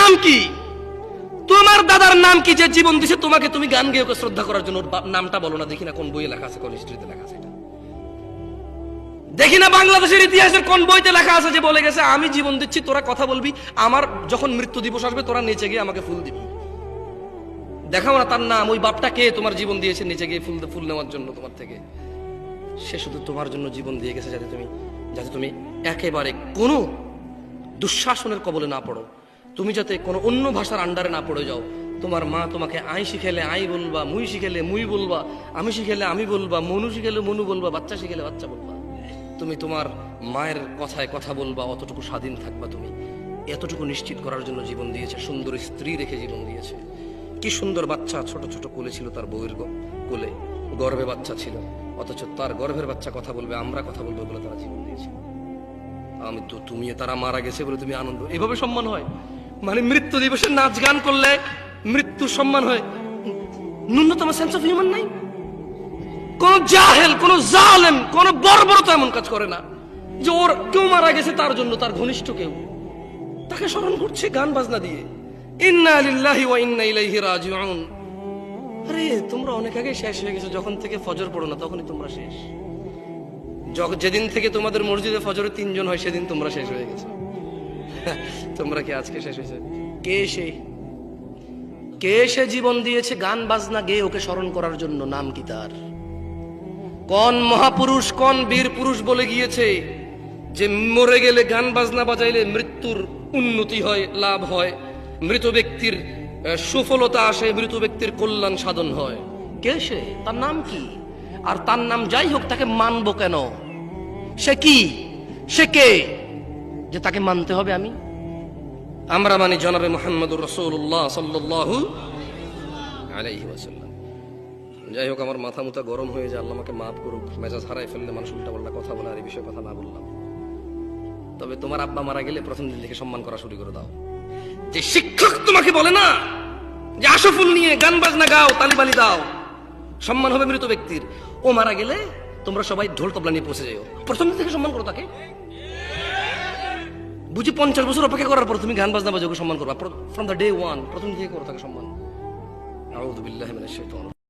নাম কি? তোমার দাদার নাম কি যে জীবন দিছে? তোমাকে তুমি গান গেয়ে ওকে শ্রদ্ধা করার জন্য নামটা বলো না, দেখি না কোন বইয়ে লেখা আছে, কোন হিস্ট্রিতে লেখা আছে দেখি না বাংলাদেশের ইতিহাসের কোন বইতে লেখা আছে যে বলে গেছে, আমি জীবন দিচ্ছি, তোরা কথা বলবি, আমার যখন মৃত্যু দিবস আসবে, তোরা নেচে গিয়ে আমাকে ফুল দিবি। দেখাও না তার নাম, ওই বাপটা কে তোমার জীবন দিয়েছে, নিচে গিয়ে ফুল ফুল নেওয়ার জন্য তোমার থেকে? সে শুধু তোমার জন্য জীবন দিয়ে গেছে, যাতে তুমি যাতে তুমি একেবারে কোনো দুঃশাসনের কবলে না পড়ো। তুমি যাতে কোনো অন্য ভাষার আন্ডারে না পড়ে যাও। তোমার মা তোমাকে আই শিখেলে আই বলবা, মুই শিখেলে মুই বলবা, আমি শিখেলে আমি বলবা, মনু শিখেলে মনু বলবা, বাচ্চা শিখেলে বাচ্চা বলবা। তুমি তোমার মায়ের কথায় কথা বলবা, অতটুকু স্বাধীন থাকবা তুমি। এতটুকু নিশ্চিত করার জন্য জীবন দিয়েছে, সুন্দর স্ত্রী রেখে জীবন দিয়েছে। কি সুন্দর বাচ্চা, ছোট ছোট কোলে ছিল তার বউয়ের কোলে। গর্ভে বাচ্চা ছিল, অথচ তার গর্ভের বাচ্চা কথা বলবে, আমরা কথা বলব বলে তারা জীবন দিয়েছে। আমি তো তুমি তারা মারা গেছে বলে তুমি আনন্দ এভাবে সম্মান হয়? মানে মৃত্যু দিবসে নাচ গান করলে মৃত্যুর সম্মান হয়। ন্যূনতম সেন্স অফ হিউম্যান নাই। কোন জাহেল, কোন জালেম, কোন বর্বরতা এমন কাজ করে না যে ওর কেউ মারা গেছে তার জন্য তার ঘনিষ্ঠ কেউ। তাকে স্মরণ করছে গান বাজনা দিয়ে। ইন্না লিল্লাহি ওয়া ইন্না ইলাইহি রাজিউন। আরে, তোমরা অনেক আগে শেষ হয়ে গেছো, যখন থেকে ফজর পড়ো না, তখনই তোমরা শেষ। যেদিন থেকে তোমাদের মসজিদে ফজরে তিনজন হয়, সেদিন তোমরা শেষ হয়ে গেছো। তোমরা কি আজকে শেষ হয়েছে? কে সে কে সে জীবন দিয়েছে গান বাজনা গেয়ে ওকে স্মরণ করার জন্য? নাম কি তার? কোন মহাপুরুষ, কোন বীর পুরুষ বলে গিয়েছে যে মরে গেলে গান বাজনা বাজাইলে মৃত্যুর উন্নতি হয়, লাভ হয়? মৃত ব্যক্তির সুফলতা আসে, মৃত ব্যক্তির কল্যাণ সাধন হয়। কে সে? তার নাম কি? আর তার নাম যাই হোক, তাকে মানবো কেন? সে কি? সে কে? যে তাকে মানতে হবে আমি। আমরা মানে জনাবে মোহাম্মদুর রসুল্লাহ ওয়াসাল্লাম। যাই হোক, আমার মাথা মুথা গরম হয়ে যায়, আল্লাহ আমাকে মাফ করুক, মেজাজ হারাই ফেললে মানুষ উল্টা পাল্টা কথা বলে, আর এই বিষয়ে কথা না বললাম। তবে তোমার আব্বা মারা গেলে প্রথম দিন থেকে সম্মান করা শুরু করে দাও। যে শিক্ষক তোমাকে বলে না, যে আশফুল নিয়ে গান বাজনা গাও তালিবালি দাও, সম্মান হবে মৃত ব্যক্তির। ও মারা গেলে তোমরা সবাই ঢোল তবলা নিয়ে পৌঁছে যাও। প্রথম দিন থেকে সম্মান করো তাকে। বুঝি পঞ্চাশ বছর অপেক্ষা করার পর তুমি গান বাজনা বাজাকে সম্মান করবা। ফ্রম দ্য ডে ওয়ান প্রথম থেকে করো তাকে সম্মান।